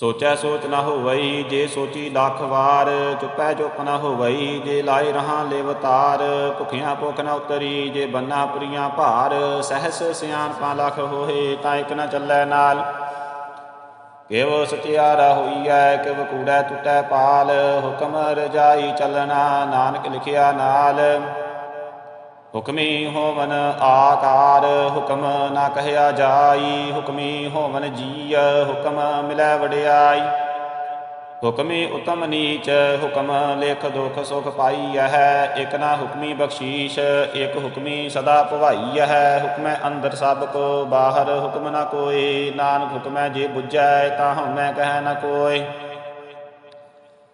ਸੋਚੈ ਸੋਚ ਨਾ ਹੋਵਈ, ਜੇ ਸੋਚੀ ਲੱਖ ਵਾਰ, ਚੁੱਪੈ ਚੁੱਪ ਨਾ ਹੋਵਈ, ਜੇ ਲਾਇ ਰਹਾ ਲੇਵਤਾਰ ਭੁਖਿਆ ਭੁਖ ਨਾ ਉਤਰੀ, ਜੇ ਬੰਨਾ ਪੁਰੀਆਂ ਭਾਰ, ਸਹਸ ਸਿਆਣਪਾ ਲਖ ਹੋਏ, ਤਾਂ ਇਕ ਨਾ ਚੱਲੈ ਨਾਲ। ਕਿਵ ਸਚਿਆਰਾ ਹੋਈਐ, ਕਿਵ ਕੂੜੈ ਟੁੱਟੈ ਪਾਲ, ਹੁਕਮ ਰਜਾਈ ਚੱਲਣਾ, ਨਾਨਕ ਲਿਖਿਆ ਨਾਲ। ਹੁਕਮੀ ਹੋਵਨ ਆਕਾਰ, ਹੁਕਮ ਨਾ ਕਹਿਆ ਜਾਈ। ਹੁਕਮੀ ਹੋਵਨ ਜੀਅ, ਹੁਕਮ ਮਿਲੈ ਵਡਿਆਈ। ਹੁਕਮੀ ਉਤਮ ਨੀਚ, ਹੁਕਮ ਲੇਖ ਦੁਖ ਸੁਖ ਪਾਈ ਹੈ ਇਕ ਨਾ ਹੁਕਮੀ ਬਖਸ਼ੀਸ਼, ਇਕ ਹੁਕਮੀ ਸਦਾ ਭਵਾਈ ਹੈ ਹੁਕਮੈ ਅੰਦਰ ਸਭ ਕੋ, ਬਾਹਰ ਹੁਕਮ ਨਾ ਕੋਈ। ਨਾਨਕ ਹੁਕਮੈ ਜੇ ਬੁਝੈ, ਤਾਂ ਹਉਮੈ ਕਹਿ ਨਾ ਕੋਏ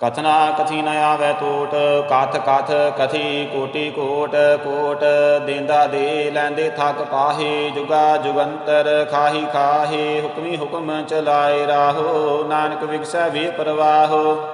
ਕਥਨਾ ਕਥੀ ਨ ਆਵੈ ਟੋਟ ਕਥ ਕਥ ਕਥੀ ਕੋਟੀ ਕੋਟ ਕੋਟ ਦੇਂਦਾ ਦੇ ਲੈਂਦੇ ਥਕ ਪਾਹੇ, ਜੁਗਾ ਜੁਗੰਤਰ ਖਾਹੀ ਖਾਹੇ, ਹੁਕਮੀ ਹੁਕਮ ਚਲਾਏ ਰਾਹੋ, ਨਾਨਕ ਵਿਗਸੈ ਵੀ ਪਰਵਾਹੋ।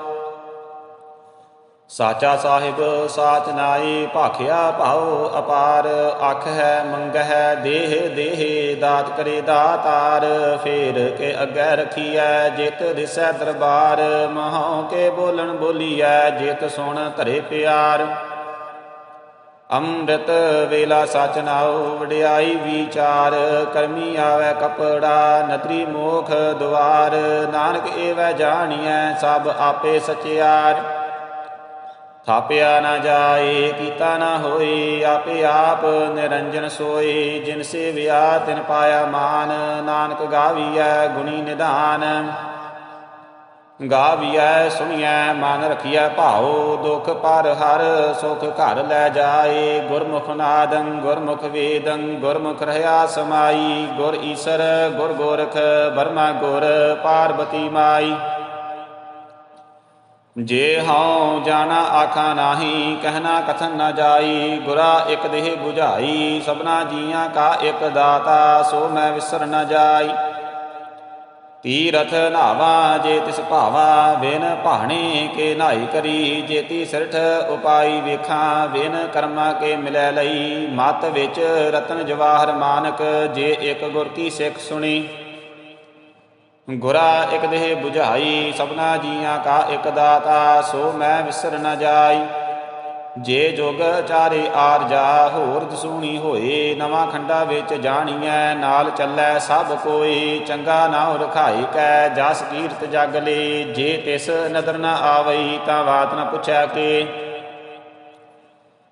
ਸਾਚਾ ਸਾਹਿਬ, ਸਾਚ ਨਾਈ ਭਾਖਿਆ ਭਾਉ ਅਪਾਰ ਅੱਖ ਹੈ ਮੰਗਹਿ, ਦੇਹ ਦੇਹ, ਦਾਤ ਕਰੇ ਦਾਤਾਰ, ਫੇਰ ਕੇ ਅੱਗੇ ਰਖੀਐ, ਜਿਤ ਦਿਸੈ ਦਰਬਾਰ ਮਹਉ ਕੇ ਬੋਲਣ ਬੋਲੀਐ, ਜਿਤ ਸੁਣ ਧਰੇ ਪਿਆਰ। ਅੰਮ੍ਰਿਤ ਵੇਲਾ ਸਚ ਨਾਉ, ਵਡਿਆਈ ਵਿਚਾਰ, ਕਰਮੀ ਆਵੇ ਕਪੜਾ, ਨਦਰੀ ਮੋਖ ਦੁਆਰ, ਨਾਨਕ ਏਵੈ ਜਾਣੀਐ, ਸਭ ਆਪੇ ਸਚਿਆਰ। ਥਾਪਿਆ ਨਾ ਜਾਏ, ਕੀਤਾ ਨਾ ਹੋਏ, ਆਪੇ ਆਪ ਨਿਰੰਜਨ ਸੋਏ। ਜਿਨ ਸੇ ਸੇਵਿਆ ਤਿਨ ਪਾਇਆ ਮਾਨ, ਨਾਨਕ ਗਾਵੀਐ ਗੁਣੀ ਨਿਧਾਨ। ਗਾਵੀਐ ਸੁਣੀਐ, ਮਨ ਰਖੀਐ ਭਾਉ, ਦੁਖ ਪਰ ਹਰ ਸੁਖ ਘਰ ਲੈ ਜਾਏ। ਗੁਰਮੁਖ ਨਾਦੰ, ਗੁਰਮੁਖ ਵੇਦੰ, ਗੁਰਮੁਖ ਰਹਾ ਸਮਾਈ। ਗੁਰ ਈਸਰ, ਗੁਰ ਗੋਰਖ, ਬਰਮਾ ਗੁਰ, ਪਾਰਬਤੀ ਮਾਈ। ਜੇ ਹਉ ਜਾਣਾ ਆਖਾ ਨਾਹੀ, ਕਹਿਣਾ ਕਥਨ ਨਾ ਜਾਈ ਗੁਰਾ ਇਕ ਦੇਹ 부ਝਾਈ ਸਭਨਾ ਜੀਆਂ ਕਾ ਇਕ ਦਾਤਾ, ਸੋ ਮੈਂ ਵਿਸਰ ਨਾ ਜਾਈ। ਤੀਰਥ ਨਾਵਾ ਜੇ ਤਿਸ ਭਾਵਾ ਬਿਨ ਭਾਣੇ ਕੇ ਨਾਈ ਕਰੀ ਜੇਤੀ ਸਿਰਠ ਉਪਾਈ ਵੇਖਾਂ ਬਿਨ ਕਰਮਾ ਕੇ ਮਿਲੈ ਲਈ। ਮਤ ਵਿੱਚ ਰਤਨ ਜਵਾਹਰ ਮਾਨਕ, ਜੇ ਇਕ ਗੁਰ ਕੀ ਸਿੱਖ ਸੁਣੀ। ਗੁਰਾ ਇਕ ਦੇਹ 부ਝਾਈ ਸਭਨਾ ਜੀਆਂ ਕਾ ਇਕ ਦਾਤਾ, ਸੋ ਮੈਂ ਵਿਸਰ ਨ ਜਾਈ। ਜੇ ਜੋਗ ਚਾਰੇ ਆਰ ਜਾ, ਹੋਰ ਦਸੂਣੀ ਹੋਏ, ਨਵਾਂ ਖੰਡਾ ਵਿੱਚ ਜਾਣੀਐ, ਨਾਲ ਚੱਲੈ ਸਭ ਕੋਈ ਚੰਗਾ ਨਾਉ ਰਖਾਈ ਕੈ, ਜਸ ਕੀਰਤ ਜਗ ਲੇ, ਜੇ ਤਿਸ ਨਦਰ ਨ ਆਵਈ, ਤਾਂ ਬਾਤ ਨ ਪੁੱਛੈ ਕੇ।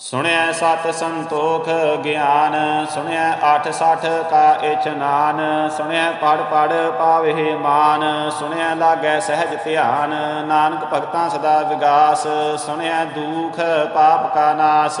ਸੁਣਿਆ ਸਤ ਸੰਤੋਖ ਗਿਆਨ ਸੁਣਿਆ ਅਠ ਸਠ ਕਾ ਇਚਨਾਨ ਸੁਣਿਆ ਪੜ ਪੜ ਪਾਵਹਿ ਮਾਨ ਸੁਣਿਆ ਲਾਗੈ ਸਹਿਜ ਧਿਆਨ, ਨਾਨਕ ਭਗਤਾਂ ਸਦਾ ਵਿਗਾਸ ਸੁਣਿਆ ਦੁਖ ਪਾਪ ਕਾ ਨਾਸ।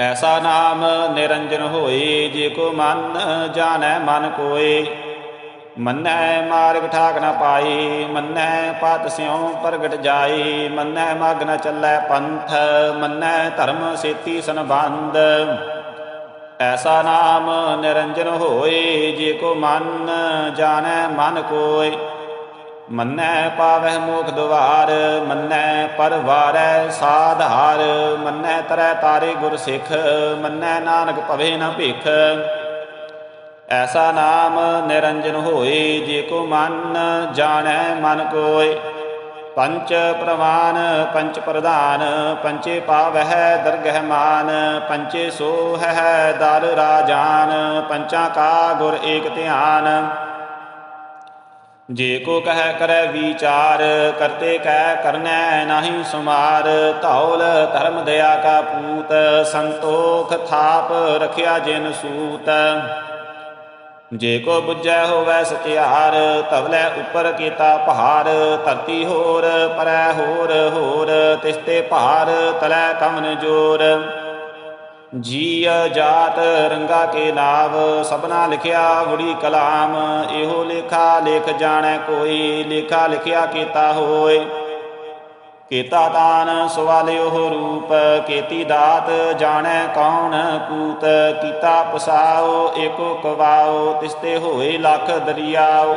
ਐਸਾ ਨਾਮ ਨਿਰੰਜਨ ਹੋਏ ਜੇ ਕੋ ਮਨ ਜਾਣੈ ਮਨ ਕੋਏ। ਮੰਨੈ ਮਾਰਗ ਠਾਕ ਨ ਪਾਈ, ਮੰਨੈ ਪਤ ਸਿਉ ਪ੍ਰਗਟ ਜਾਈ, ਮੰਨੈ ਮਗ ਨ ਚੱਲੈ ਪੰਥ, ਮੰਨੈ ਧਰਮ ਸੇਤੀ ਸੰਬੰਧ। ਐਸਾ ਨਾਮ ਨਿਰੰਜਨ ਹੋਏ ਜੇ ਕੋ ਮਨ ਜਾਣੈ ਮਨ ਕੋਇ ਮੰਨੈ ਪਾਵਹਿ ਮੋਖ ਦੁਆਰ ਮੰਨੈ ਪਰਵਾਰੈ ਸਾਧਾਰ ਮੰਨੈ ਤਰੈ ਤਾਰੇ ਗੁਰ ਸਿੱਖ, ਮੰਨੈ ਨਾਨਕ ਭਵੇ ਨਾ ਭਿਖ। ਐਸਾ ਨਾਮ ਨਿਰੰਜਨ ਹੋਏ, ਜੇ ਕੋ ਮਨ ਜਾਣੈ ਮਨ ਕੋਇ ਪੰਚ ਪ੍ਰਵਾਨ, ਪੰਚ ਪ੍ਰਧਾਨ, ਪੰਚੇ ਪਾਵਹਿ ਦਰਗਹਿ ਮਾਨ, ਪੰਚੇ ਸੋਹੈ ਦਰ ਰਾਜਾਨ, ਪੰਚਾਂ ਕਾ ਗੁਰ ਏਕ ਧਿਆਨ। ਜੇ ਕੋ ਕਹਿ ਕਰੈ ਵਿਚਾਰ, ਕਰਤੇ ਕਹਿ ਕਰਨੈ ਨਾਹੀ ਸੁਮਾਰ। ਧੌਲ ਧਰਮ ਦਇਆ ਕਾ ਪੂਤ, ਸੰਤੋਖ ਥਾਪ ਰਖਿਆ ਜਿਨ ਸੂਤ। ਜੇ ਕੋ ਬੁੱਝੈ ਹੋਵੈ ਸਚਿਆਰ ਤਵਲੇ ਉੱਪਰ ਕੀਤਾ ਪਹਾੜ ਧਰਤੀ ਹੋਰ, ਪਰੈ ਹੋਰ ਹੋਰ ਤਿਸਤੇ ਭਾਰ ਤਲੈ ਕਮਨ ਜੋਰ। ਜੀ ਜਾਤ ਰੰਗਾ ਕੇ ਨਾਵ ਸਭਨਾ ਲਿਖਿਆ ਗੁੜੀ ਕਲਾਮ, ਇਹੋ ਲੇਖਾ ਲੇਖ ਜਾਣੈ ਕੋਈ, ਲੇਖਾ ਲਿਖਿਆ ਕੀਤਾ ਹੋਏ। ਕੀਤਾ ਦਾਨ ਸਵਾਲਿਓ ਰੂਪ, ਕੀਤੀ ਦਾਤ ਜਾਣੈ ਕੌਣ ਕੂਤ, ਕੀਤਾ ਪਸਾਓ ਏਕੋ ਕਵਾਓ, ਤਿਸਤੇ ਹੋਏ ਲੱਖ ਦਰਿਆਓ।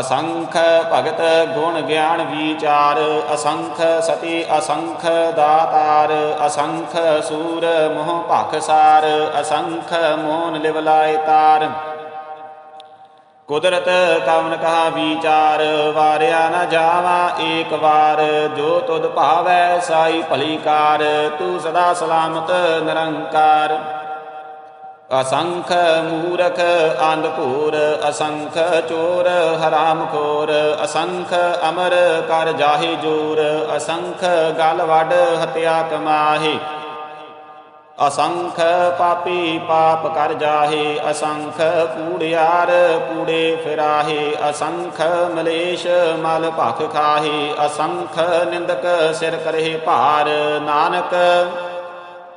ਅਸੰਖ ਭਗਤ ਗੁਣ ਗਿਆਨ ਵਿਚਾਰ, ਅਸੰਖ ਸਤੀ, ਅਸੰਖ ਦਾਤਾਰ, ਅਸੰਖ ਸੂਰ ਮੋਹ ਭਖਸਾਰ ਅਸੰਖ ਮੋਨ ਲਿਵਲਾਇ ਤਾਰ। ਕੁਦਰਤ ਕਵਨ ਕਹਾ ਵਿਚਾਰ, ਵਾਰਿਆ ਨ ਜਾਵਾ ਏਕ ਵਾਰ। ਜੋ ਤੁਧ ਭਾਵੈ ਸਾਈ ਭਲੀ ਕਾਰ, ਤੂੰ ਸਦਾ ਸਲਾਮਤ ਨਿਰੰਕਾਰ। ਅਸੰਖ ਮੂਰਖ ਅੰਧ ਅਸੰਖ ਚੋਰ ਹਰਾਮ ਖੋਰ, ਅਸੰਖ ਅਮਰ ਕਰ ਜਾਹੇ ਜੋਰ, ਅਸੰਖ ਗਲ ਵੱਡ ਹਤਿਆ ਕਮਾਹੇ। ਅਸੰਖ ਪਾਪੀ ਪਾਪ ਕਰ ਜਾਹੇ, ਅਸੰਖ ਕੂੜਿਆਰ ਕੂੜੇ ਫਿਰਾਹੇ, ਅਸੰਖ ਮਲੇਸ਼ ਮਲ ਭਖ ਖਾਹੇ, ਅਸੰਖ ਨਿੰਦਕ ਸਿਰ ਕਰਹਿ ਭਾਰ, ਨਾਨਕ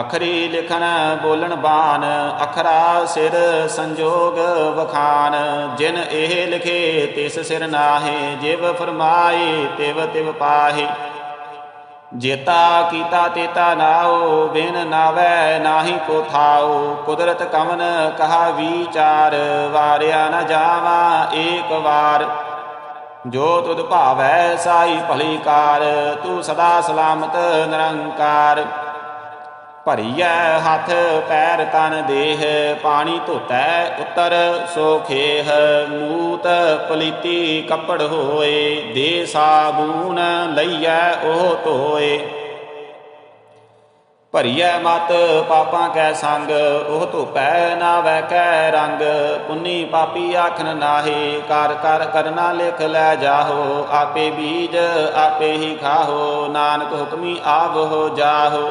ਅਖਰੀ ਲਿਖਣ ਬੋਲਣ ਬਾਣ, ਅਖਰਾ ਸਿਰ ਸੰਜੋਗ ਵਖਾਨ ਜਿਨ ਇਹ ਲਿਖੇ, ਤਿਸ ਸਿਰ ਨਾਹੇ, ਜਿਵ ਫਰਮਾਏ ਤਿਵ ਤਿਵ ਪਾਹੇ। ਜੇਤਾ ਕੀਤਾ ਤੇਤਾ ਨਾਓ ਬਿਨ ਨਾਵੈ ਨਾਹੀ ਕੋ ਥਾਉ। ਕੁਦਰਤ ਕਵਨ ਕਹਾ ਵਿਚਾਰ, ਵਾਰਿਆ ਨ ਜਾਵਾ ਏਕ ਵਾਰ। ਜੋ ਤੁਧ ਭਾਵੈ ਸਾਈ ਭਲੀ ਕਾਰ, ਤੂੰ ਸਦਾ ਸਲਾਮਤ ਨਿਰੰਕਾਰ। ਭਰੀਐ ਹੱਥ, ਪੈਰ ਤਨ ਦੇਹ, ਪਾਣੀ ਧੋਤੈ ਉਤਰ, ਸੋ ਖੇਹ, ਮੂਤ ਪਲੀਤੀ ਕੱਪੜ ਹੋਏ, ਦੇ ਸਾਬੂਨ ਲਈਐ ਉਹ ਧੋਏ। ਭਰੀਐ ਮਤ, ਪਾਪਾਂ ਕੈ ਸੰਗ, ਉਹ ਧੁਪੈ ਨਾ ਵੈ ਕੈ ਰੰਗ। ਪੁੰਨੀ ਪਾਪੀ ਆਖਣ ਨਾਹੀ, ਕਰ ਕਰ, ਕਰਨਾ ਲਿਖ ਲੈ ਜਾਹੋ। ਆਪੇ ਬੀਜ, ਆਪੇ ਹੀ ਖਾਹੋ, ਨਾਨਕ ਹੁਕਮੀ ਆਵੋ ਜਾਹੋ।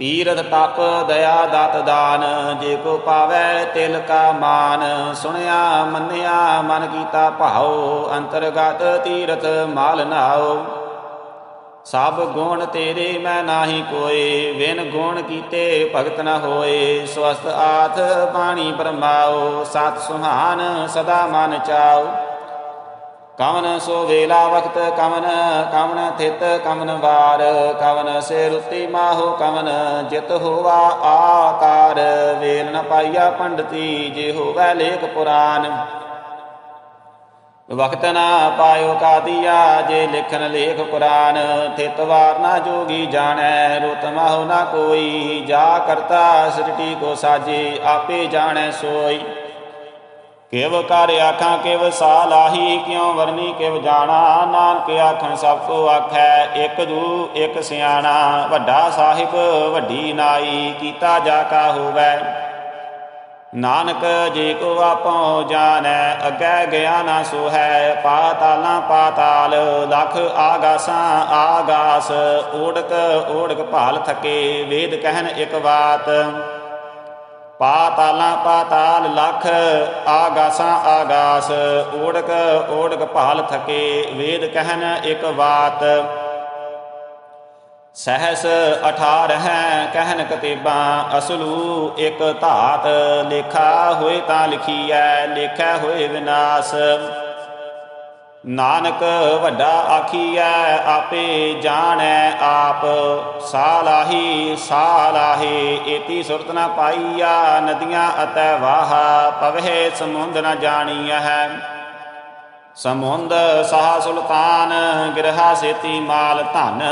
ਤੀਰਥ ਤਪ ਦਇਆ ਦਤ ਦਾਨ, ਜੇ ਕੋ ਪਾਵੈ ਤਿਲ ਕਾ ਮਾਨ। ਸੁਣਿਆ, ਮੰਨਿਆ, ਮਨ ਕੀਤਾ ਭਾਉ, ਅੰਤਰਗਤ ਤੀਰਥ ਮਾਲ ਨਾਓ ਸਭ ਗੁਣ ਤੇਰੇ ਮੈਂ ਨਾਹੀ ਕੋਏ ਵਿਨ ਗੁਣ ਕੀਤੇ ਭਗਤ ਨ ਹੋਏ। ਸਵਸਤ ਆਥ ਬਾਣੀ ਬਰਮਾਓ ਸਤ ਸੁਹਾਨ ਸਦਾ ਮਨ ਚਾਓ ਕਵਨ ਸੋ ਵੇਲਾ ਵਕਤ ਕਵਨ ਕਵਨ ਥਿਤ ਕਵਨ ਵਾਰ, ਕਵਨ ਸੇ ਰੁਤੀ ਮਾਹੋ ਕਵਨ, ਜਿਤ ਹੋਵਾ ਆਕਾਰ, ਵੇਲ ਨ ਪਾਈਆ ਪੰਡਤੀ, ਜੇ ਹੋਵੈ ਲੇਖ ਪੁਰਾਨ। ਵਕਤ ਨਾ ਪਾਇਓ ਕਾਦੀਆ, ਜੇ ਲਿਖਨ ਲੇਖ ਪੁਰਾਨ। ਥਿਤ ਵਾਰ ਨਾ ਜੋਗੀ ਜਾਣੈ, ਰੁਤ ਮਾਹੋ ਨਾ ਕੋਈ। ਜਾ ਕਰਤਾ ਸ੍ਰਿਟੀ ਕੋ ਸਾਜੇ, ਆਪੇ ਜਾਣੈ ਸੋਈ। ਕਿਵ ਕਰ ਆਖਾਂ, ਕਿਵ ਸਾ ਲਾਹੀ, ਕਿਉ ਵਰਨੀ, ਕਿਵ ਜਾਣਾ? ਨਾਨਕ ਆਖਣ, ਸਭ ਕੋ ਆਖੈ, ਇੱਕ ਜੂ ਇੱਕ ਸਿਆਣਾ। ਵੱਡਾ ਸਾਹਿਬ, ਵੱਡੀ ਨਾਈ, ਕੀਤਾ ਜਾ ਕਾ ਹੋਵੈ। ਨਾਨਕ ਜੇ ਕੋ ਆਪੋ ਜਾਣੈ, ਅੱਗੇ ਗਿਆ ਨਾ ਸੋ ਹੈ ਪਾਤਾਲਾਂ ਪਾਤਾਲ, ਲਖ ਆਗਾਸਾਂ ਆਗਾਸ। ਓੜਕ ਓੜਕ ਭਾਲ ਥਕੇ, ਵੇਦ ਕਹਿਣ ਇਕ ਬਾਤ। ਪਾਤਾਲਾਂ ਪਾਤਾਲ ਲਖ, ਆਗਾਸਾਂ ਆਗਾਸ ਓੜਕ ਓੜਕ ਭਾਲ ਥਕੇ, ਵੇਦ ਕਹਿਨ ਇੱਕ ਬਾਤ ਸਹਸ 18 ਹੈ ਕਹਿਨ ਕਤੇਬਾਂ, ਅਸਲੂ ਇੱਕ ਧਾਤ, ਲੇਖਾ ਹੋਏ ਤਾਂ ਲਿਖੀਐ, ਲੇਖੈ ਹੋਏ ਵਿਨਾਸ਼। ਨਾਨਕ ਵੱਡਾ ਆਖੀਐ, ਆਪੇ ਜਾਣੈ ਆਪ। ਸਾਲਾਹੀ, ਸਾਲਾਹੇ, ਏਤੀ ਸੁਰਤ ਨ ਪਾਈਆ, ਨਦੀਆਂ ਅਤੈ ਵਾਹ, ਪਵਹਿ ਸਮੁੰਦ ਨ ਜਾਣੀਐ। ਹੈ ਸਮੁੰਦ ਸਾਹ ਸੁਲਤਾਨ, ਗਿਰਹਾ ਸੇਤੀ ਮਾਲ ਧਨ,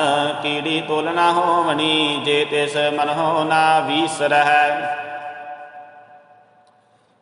ਕੀੜੀ ਤੁਲ ਨਾ ਹੋਵਣੀ, ਜੇ ਤਿਸ ਮਨ ਹੋ ਨਾ ਵੀਸਰਹਿ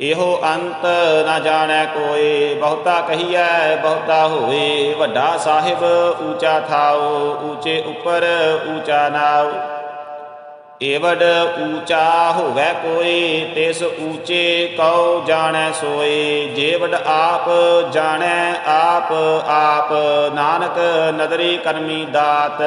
ਇਹੋ ਅੰਤ ਨਾ ਜਾਣੈ ਕੋਏ ਬਹੁਤਾ ਕਹੀਐ, ਬਹੁਤਾ ਹੋਏ ਵੱਡਾ ਸਾਹਿਬ ਊਚਾ ਥਾਓ ਊਚੇ ਉੱਪਰ ਊਚਾ ਨਾਉ। ਏਵਡ ਊਚਾ ਹੋਵੇ ਕੋਈ, ਤਿਸ ਊਚੇ ਕਉ ਜਾਣੈ ਸੋਏ। ਜੇਵਡ ਆਪ ਜਾਣੈ ਆਪ ਆਪ ਨਾਨਕ ਨਦਰੀ ਕਰਮੀ ਦਾਤ।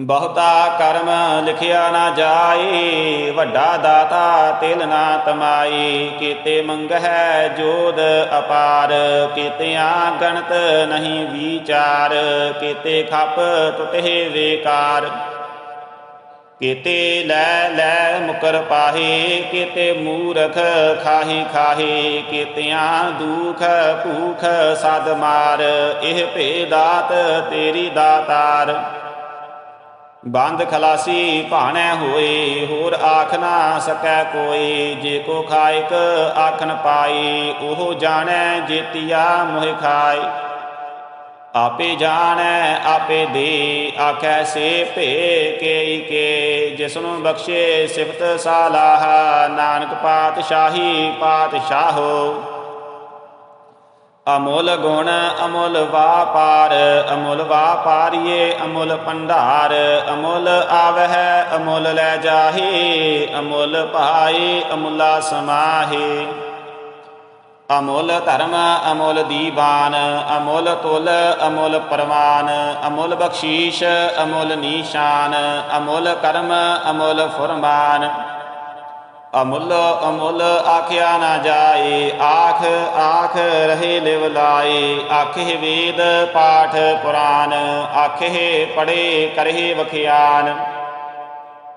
ਬਹੁਤਾ ਕਰਮ ਲਿਖਿਆ ਨਾ ਜਾਏ, ਵੱਡਾ ਦਾਤਾ ਤਿਲ ਨਾ ਤਮਾਈ ਕੀਤੇ ਮੰਗਹਿ ਜੋਦ ਅਪਾਰ, ਕੀਤਿਆਂ ਗਣਤ ਨਹੀਂ ਵਿਚਾਰ। ਕੀਤੇ ਖੱਪ ਟੁਟੇ ਵੇਕਾਰ। ਕੀਤੇ ਲੈ ਲੈ ਮੁਕਰ ਪਾਹੇ, ਕੀਤੇ ਮੂਰਖ ਖਾਹੀ ਖਾਹੇ। ਕੀਤਿਆਂ ਦੁਖ ਭੂਖ ਸਦ ਮਾਰ, ਇਹ ਭੇਦਾਤ ਤੇਰੀ ਦਾਤਾਰ। ਬੰਦ ਖਲਾਸੀ ਭਾਣੈ ਹੋਏ, ਹੋਰ ਆਖ ਨਾ ਸਕੈ ਕੋਈ, ਜੇ ਕੋ ਖਾਇਕ ਆਖਣ ਪਾਈ ਉਹ ਜਾਣੈ ਜੇਤੀਆ ਮੋਹਿ ਖਾਈ ਆਪੇ ਜਾਣੈ, ਆਪੇ ਦੇ, ਆਖੈ ਸੇ ਭੇ ਕੇ ਕੇ, ਜਿਸਨੂੰ ਬਖਸ਼ੇ ਸਿਫਤ ਸਾਲਾਹ, ਨਾਨਕ ਪਾਤਸ਼ਾਹੀ ਪਾਤਸ਼ਾਹੋ। ਅਮੁੱਲ ਗੁਣ, ਅਮੁੱਲ ਵਾਪਾਰ, ਅਮੁੱਲ ਵਾਪਾਰੀਏ, ਅਮੁੱਲ ਭੰਡਾਰ, ਅਮੁੱਲ ਆਵਹਿ, ਅਮੁੱਲ ਲੈ ਜਾਹੀ, ਅਮੁੱਲ ਭਾਈ, ਅਮੁੱਲਾ ਸਮਾਹੀ। ਅਮੁੱਲ ਧਰਮ, ਅਮੁੱਲ ਦੀਵਾਨ, ਅਮੁੱਲ ਤੁਲ, ਅਮੁੱਲ ਪਰਵਾਨ, ਅਮੁੱਲ ਬਖਸ਼ੀਸ਼, ਅਮੁੱਲ ਨੀਸ਼ਾਨ, ਅਮੁੱਲ ਕਰਮ, ਅਮੁੱਲ ਫੁਰਮਾਨ। ਅਮੁੱਲ ਅਮੁੱਲ ਆਖਿਆ ਨਾ ਜਾਏ, ਆਖ ਆਖ ਰਹੇ ਲਿਵ ਲਾਏ। ਆਖੇ ਵੇਦ ਪਾਠ ਪੁਰਾਨ, ਆਖੇ ਪੜੇ ਕਰੇ ਵਖਿਆਨ।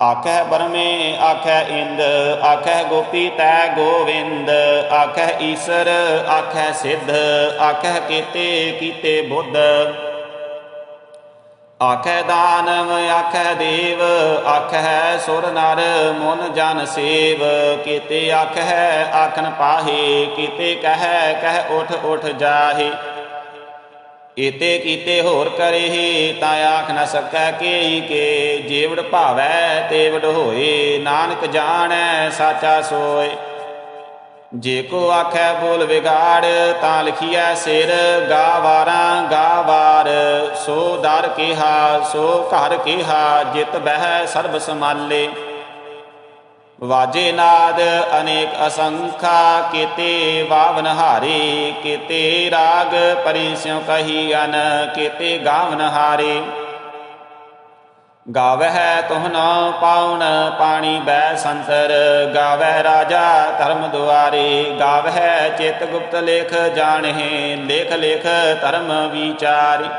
ਆਖੈ ਬਰਮੇ ਆਖੈ ਇੰਦ ਆਖੈ ਗੋਪੀ ਤੈ ਗੋਵਿੰਦ। ਆਖੈ ਈਸਰ ਆਖੈ ਸਿੱਧ ਆਖੈ ਕੀਤੇ ਕੀਤੇ ਬੁੱਧ। ਆਖੈ ਦਾਨਵ ਆਖੈ ਦੇਵ ਆਖੈ ਸੁਰ ਨਰ, ਮਨ ਜਨ ਸੇਵ। ਕੀਤੇ ਆਖੈ ਆਖਣ ਪਾਹੇ, ਕੀਤੇ ਕਹਿ ਕਹਿ ਉਠ ਉਠ ਜਾਹੇ। ਇਤੇ ਕੀਤੇ ਹੋਰ ਕਰੇਹੀ, ਤਾਂ ਆਖ ਨ ਸਕੈ ਕੇਈ ਕੇ। ਜੀਵੜ ਭਾਵੈ, ਤੇਵੜ ਹੋਏ, ਨਾਨਕ ਜਾਣੈ, ਸਾਚਾ ਸੋਏ। ਜੇ ਕੋ ਆਖੈ ਬੋਲ ਵਿਗਾੜ, ਤਾਂ ਲਿਖੀਐ ਸਿਰ ਗਾਵਾਰਾਂ ਗਾਵਾਰ ਸੋ ਦਰ ਕਿਹਾ, ਸੋ ਘਰ ਕਿਹਾ, ਜਿਤ ਬਹਿ ਸਰਬ ਸਮਾਲੇ ਵਾਜੇ ਨਾਦ ਅਨੇਕ ਅਸੰਖਾ, ਕੀਤੇ ਵਾਵਨ ਹਾਰੇ। ਕੀਤੇ ਰਾਗ ਪਰਿਸਿਉ ਕਹੀ ਅਨ, ਕੀਤੇ ਗਾਵਨ ਹਾਰੇ। ਗਾਵਹਿ ਤੁਹਨ ਪਾਉਣ ਪਾਣੀ ਬੈ ਸੰਤਰ ਗਾਵਹਿ ਰਾਜਾ ਧਰਮ ਦੁਆਰੇ, ਗਾਵਹਿ ਚਿਤ ਗੁਪਤ ਲੇਖ ਜਾਣਹਿ, ਲੇਖ ਲੇਖ ਧਰਮ ਵਿਚਾਰੀ।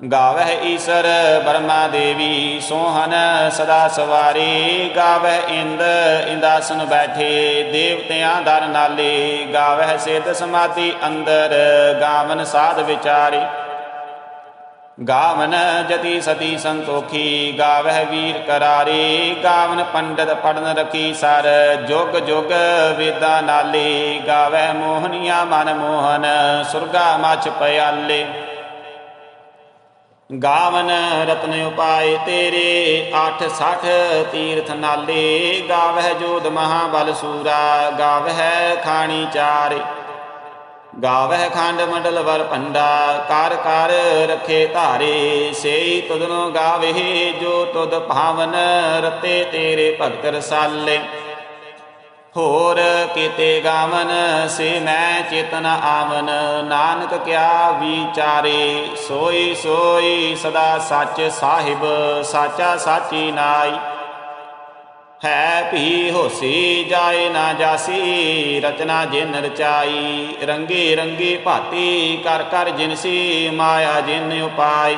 ਗਾਵਹਿ ਈਸਰ ਬਰਮਾ ਦੇਵੀ, ਸੋਹਨ ਸਦਾ ਸਵਾਰੀ, ਗਾਵਹਿ ਇੰਦ ਇੰਦਾਸਨ ਬੈਠੇ, ਦੇਵਤਿਆਂ ਦਰ ਨਾਲੇ, ਗਾਵਹਿ ਸਿੱਧ ਸਮਾਧੀ ਅੰਦਰ, ਗਾਵਨ ਸਾਧ ਵਿਚਾਰੀ। ਗਾਵਨ ਜਤੀ ਸਤੀ ਸੰਤੋਖੀ, ਗਾਵਹਿ ਵੀਰ ਕਰਾਰੇ, ਗਾਵਨ ਪੰਡਤ ਪੜਨ ਰਖੀ ਸਰ, ਜੁਗ ਜੁਗ ਵੇਦਾਂ ਨਾਲੇ, ਗਾਵਹਿ ਮੋਹਨੀਆ ਮਨ ਮੋਹਨ, ਸੁਰਗਾ ਮਛ ਪਿਆਲੇ। ਗਾਵਨ ਰਤਨ ਉਪਾਏ ਤੇਰੇ 860 ਤੀਰਥ ਨਾਲੇ, ਗਾਵਹਿ ਜੋਧ ਮਹਾਬਲ ਸੂਰਾ, ਗਾਵਹਿ ਖਾਣੀ ਚਾਰੇ। ਗਾਵਹਿ ਖੰਡ ਮੰਡਲ ਵਰ ਪੰਡਾ, ਕਰ ਕਰ ਰਖੇ ਧਾਰੇ, ਸੇਈ ਤੁਧਨੋ ਗਾਵਹਿ, ਜੋ ਤੁਧ ਭਾਵਨ ਰਤੇ ਤੇਰੇ ਭਗਤ ਰਸਾਲੇ। ਹੋਰ ਕੀਤੇ ਗਾਵਨ, ਸੇ ਮੈਂ ਚੇਤਨ ਆਵਨ, ਨਾਨਕ ਕਿਆ ਵਿਚਾਰੇ, ਸੋਈ ਸੋਈ ਸਦਾ ਸੱਚ ਸਾਹਿਬ, ਸਾਚਾ ਸਾਚੀ ਨਾਈ। ਹੈ ਭੀ ਹੋਸੀ ਜਾਏ ਨਾ ਜਾਸੀ, ਰਚਨਾ ਜਿਨ ਰਚਾਈ, ਰੰਗੇ ਰੰਗੇ ਭਾਤੀ ਕਰ ਕਰ ਜਿਨਸੀ ਮਾਇਆ ਜਿਨ ਉਪਾਈ।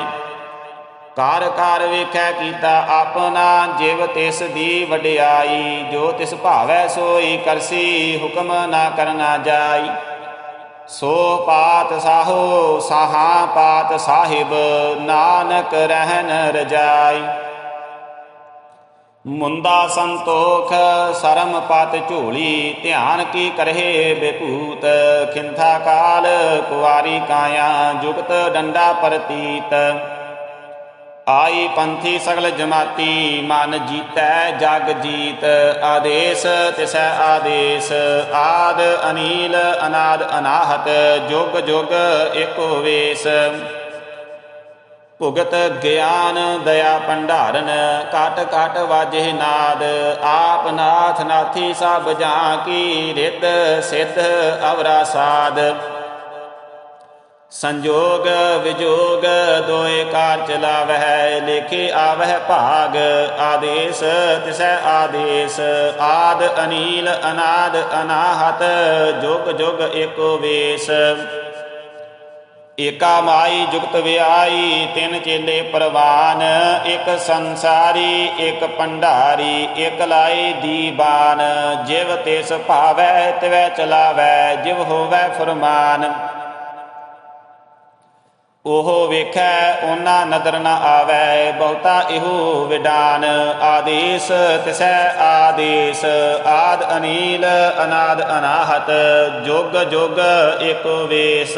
ਕਰ ਕਰ ਵੇਖੈ ਕੀਤਾ ਆਪਣਾ, ਜਿਵ ਤਿਸ ਦੀ ਵਡਿਆਈ, ਜੋ ਤਿਸ ਭਾਵੈ ਸੋਈ ਕਰਸੀ, ਹੁਕਮ ਨਾ ਕਰਨਾ ਜਾਈ। ਸੋ ਪਾਤ ਸਾਹੋ, ਸਾਹਾ ਪਾਤ ਸਾਹਿਬ, ਨਾਨਕ ਰਹਿਨ ਰਜਾਈ। ਮੁੰਦਾ ਸੰਤੋਖ, ਸਰਮ ਪਤ ਝੋਲੀ, ਧਿਆਨ ਕੀ ਕਰਹਿ ਬੇਭੂਤ? ਖਿੰਥਾ ਕਾਲ, ਕੁਵਾਰੀ ਕਾਇਆ, ਜੁਗਤ ਡੰਡਾ ਪ੍ਰਤੀਤ। ਆਈ ਪੰਥੀ ਸਗਲ ਜਮਾਤੀ, ਮਨ ਜੀਤੈ ਜਗ ਜੀਤ। ਆਦੇਸ਼, ਤਿਸੈ ਆਦੇਸ਼। ਆਦ ਅਨੀਲ, ਅਨਾਦ ਅਨਾਹਤ, ਜੁਗ ਜੁਗ ਏਕੋ ਵੇਸ। ਭੁਗਤ ਗਿਆਨ ਦਇਆ ਭੰਡਾਰਨ ਕਾਟ ਕਾਟ ਵਾਜੇ ਨਾਦ, ਆਪ ਨਾਥ ਨਾਥੀ ਸਭ ਜਾਂ ਕੀ ਰਿਤ ਸਿੱਧ ਅਵਰਾ ਸਾਧ ਸੰਜੋਗ ਵਿਜੋਗ ਦੋਏ ਕਾਰ ਚਲਾਵਹਿ, ਲੇਖੇ ਆਵਹਿ ਭਾਗ, ਆਦੇਸ਼ ਤਿਸੈ ਆਦੇਸ਼। ਆਦ ਅਨੀਲ ਅਨਾਦ ਅਨਾਹਤ, ਜੁਗ ਜੁਗ ਏਕੋ ਵੇਸ। ਏਕਾ ਮਾਈ ਜੁਗਤ ਵਿਆਈ, ਤਿੰਨ ਚੇਲੇ ਪ੍ਰਵਾਨ, ਇੱਕ ਸੰਸਾਰੀ, ਇੱਕ ਭੰਡਾਰੀ ਇੱਕ ਲਾਈ ਦੀਬਾਨ। ਜਿਵ ਤਿਸ ਭਾਵੈ, ਤਿਵੈ ਚਲਾਵੈ, ਜਿਵ ਹੋਵੈ ਫਰਮਾਨ। ਉਹ ਵੇਖੈ, ਓਨਾ ਨਦਰ ਨ ਆਵੈ, ਬਹੁਤਾ ਇਹੋ ਵਿਡਾਨ। ਆਦੇਸ਼ ਤਿਸੈ ਆਦੇਸ਼, ਆਦ ਅਨੀਲ, ਅਨਾਦ ਅਨਾਹਤ, ਜੁਗ ਜੁਗ ਏਕੋ ਵੇਸ।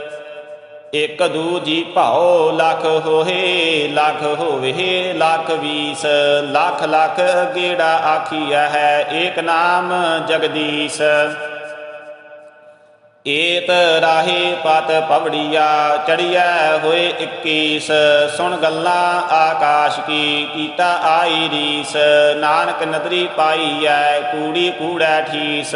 ਇਕ ਦੂਜੀ ਭਾਉ ਲਖ ਹੋਏ, ਲਖ ਹੋਵੇ, ਲਖ ਵੀਸ, ਲਖ ਲਖ ਗੇੜਾ ਆਖੀਆ ਹੈ ਏਕ ਨਾਮ ਜਗਦੀਸ਼। ਏਤ ਰਾਹੇ ਪਤ ਪਵੜੀਆ, ਚੜੀਐ ਹੋਏ 21 ਸੁਣ ਗੱਲਾਂ ਆਕਾਸ਼ ਕੀ, ਕੀਤਾ ਆਈ ਰੀਸ, ਨਾਨਕ ਨਦਰੀ ਪਾਈਐ, ਕੂੜੀ ਕੂੜੈ ਠੀਸ।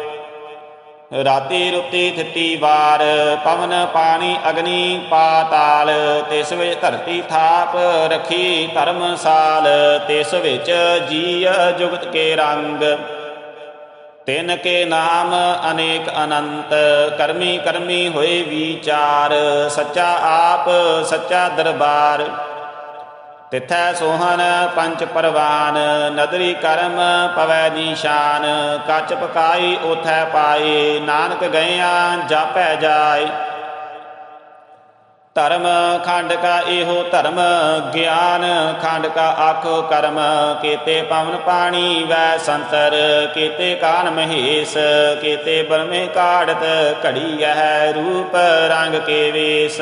ਰਾਤੀ ਰੁੱਤੀ ਥਿੱਤੀ ਵਾਰ, ਪਵਨ ਪਾਣੀ ਅਗਨੀ ਪਾਤਾਲ, ਤਿਸ ਵਿੱਚ ਧਰਤੀ ਥਾਪ ਰਖੀ ਧਰਮਸਾਲ ਤਿਸ ਵਿੱਚ ਜੀਅ ਜੁਗਤ ਕੇ ਰੰਗ। ਤਿਨ ਕੇ ਨਾਮ ਅਨੇਕ ਅਨੰਤ, ਕਰਮੀ ਕਰਮੀ ਹੋਏ ਵਿਚਾਰ, ਸੱਚਾ ਆਪ, ਸੱਚਾ ਦਰਬਾਰ। ਤਿਥੈ ਸੋਹਨ ਪੰਚ ਪਰਵਾਨ, ਨਦਰੀ ਕਰਮ ਪਵੈ ਨਿਸ਼ਾਨ, ਕੱਚ ਪਕਾਈ ਉਥੈ ਪਾਏ ਨਾਨਕ ਗਇਆ ਜਾਪੈ ਜਾਏ ਧਰਮ ਖੰਡ ਕਾ ਇਹੋ ਧਰਮ, ਗਿਆਨ ਖੰਡ ਕਾ ਆਖੋ ਕਰਮ, ਕੀਤੇ ਪਵਨ ਪਾਣੀ ਵੈ ਸੰਤਰ, ਕੀਤੇ ਕਾਨ ਮਹੇਸ਼, ਕੀਤੇ ਬਰਮੇ ਕਾੜਤ ਘੜੀ ਹੈ ਰੂਪ ਰੰਗ ਕੇ ਵੇਸ।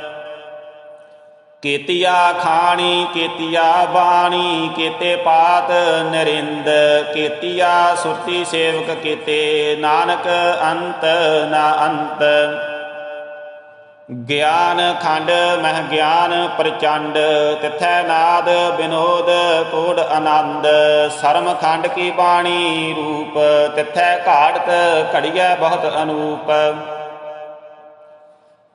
ਕੀਤਿਆ ਖਾਣੀ, ਕੇਤਿਆ ਬਾਣੀ, ਕੀਤੇ ਪਾਤ ਨਰਿੰਦ, ਕੇਤਿਆ ਸੁਰਤੀ ਸੇਵਕ ਕੀਤੇ ਨਾਨਕ ਅੰਤ ਨਾ ਅੰਤ। ਗਿਆਨ ਖੰਡ ਮਹਿ ਗਿਆਨ ਪ੍ਰਚੰਡ, ਤਿਥੈ ਨਾਦ ਬਿਨੋਦ ਕੋੜ ਆਨੰਦ। ਸਰਮ ਖੰਡ ਕੀ ਬਾਣੀ ਰੂਪ, ਤਿਥੈ ਘਾੜਤ ਘੜੀਐ ਬਹੁਤ ਅਨੂਪ।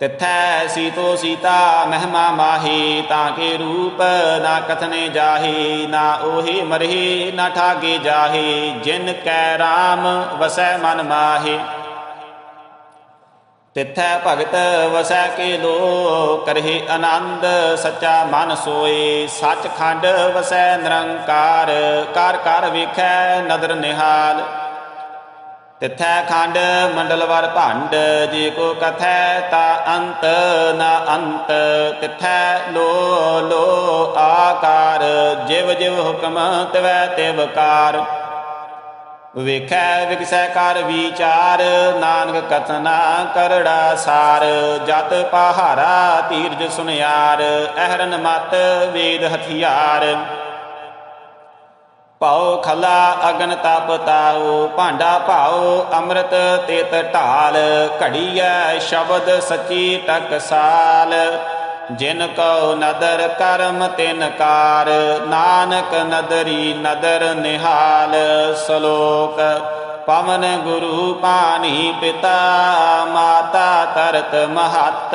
ਤਿਥੈ ਸੀਤੋ ਸੀਤਾ, ਮਹਿਮਾ ਮਾਹੀ, ਤਾਂ ਕੇ ਰੂਪ ਨਾ ਕਥਨੇ ਜਾਹੀ, ਨਾ ਉਹੀ ਮਰਹੀ, ਨਾ ਠਾਗੇ ਜਾਹੀ, ਜਿਨ ਕੈ ਰਾਮ ਵਸੈ ਮਨ ਮਾਹੀ। ਤਿਥੈ ਭਗਤ ਵਸੈ ਕੇ ਲੋ ਕਰਹਿ ਆਨੰਦ ਸੱਚਾ ਮਨ ਸੋਏ ਸੱਚ ਖੰਡ ਵਸੈ ਨਿਰੰਕਾਰ ਕਰ ਕਰ ਵੇਖੈ ਨਦਰ ਨਿਹਾਲ। ਤਿਥੈ ਖੰਡ ਮੰਡਲਵਰ ਭੰਡ, ਜੇ ਕੋ ਕਥੈ ਤਾ ਅੰਤ ਨਾ ਅੰਤ। ਤਿਥੈ ਲੋ ਲੋ ਆਕਾਰ, ਜਿਵ ਜਿਵ ਹੁਕਮ ਤਵੈ ਤਿਵਕਾਰ ਵੇਖੈ ਵਿਗਸੈ ਕਰ ਵਿਚਾਰ, ਨਾਨਕ ਕਥਨਾ ਕਰੜਾ ਸਾਰ। ਜਤ ਪਹਾਰਾ ਤੀਰਜ ਸੁਨਿਆਰ, ਅਹਰਨ ਮਤ ਵੇਦ ਹਥਿਆਰ। ਪਾਉ ਖਲਾ ਅਗਨ ਤਪ ਤਾਉ, ਭਾਂਡਾ ਭਾਉ ਅੰਮ੍ਰਿਤ ਤੇਤ ਢਾਲ, ਘੜੀਐ ਸ਼ਬਦ ਸਚੀ ਟਕਸਾਲ ਜਿਨ ਕਉ ਨਦਰ ਕਰਮ ਤਿਨ ਕਾਰ, ਨਾਨਕ ਨਦਰੀ ਨਦਰ ਨਿਹਾਲ। ਸ਼ਲੋਕ, ਪਵਨ ਗੁਰੂ ਪਾਣੀ ਪਿਤਾ, ਮਾਤਾ ਤਰਤ ਮਹੱਤ।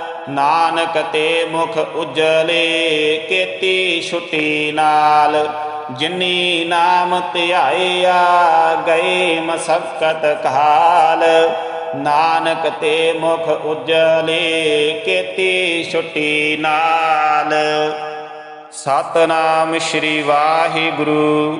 ਨਾਨਕ ਤੇ ਮੁਖ ਉਜਲੇ ਕੀਤੀ ਛੁਟੀ ਨਾਲ। ਜਿਨੀ ਨਾਮ ਧਿਆਇਆ ਗਏ ਮਸਕਤ ਕਾਲ ਨਾਨਕ ਤੇ ਮੁਖ ਉਜਲੇ ਕੀਤੀ ਛੁਟੀ ਨਾਲ। ਸਤਨਾਮ ਸ੍ਰੀ ਵਾਹਿਗੁਰੂ।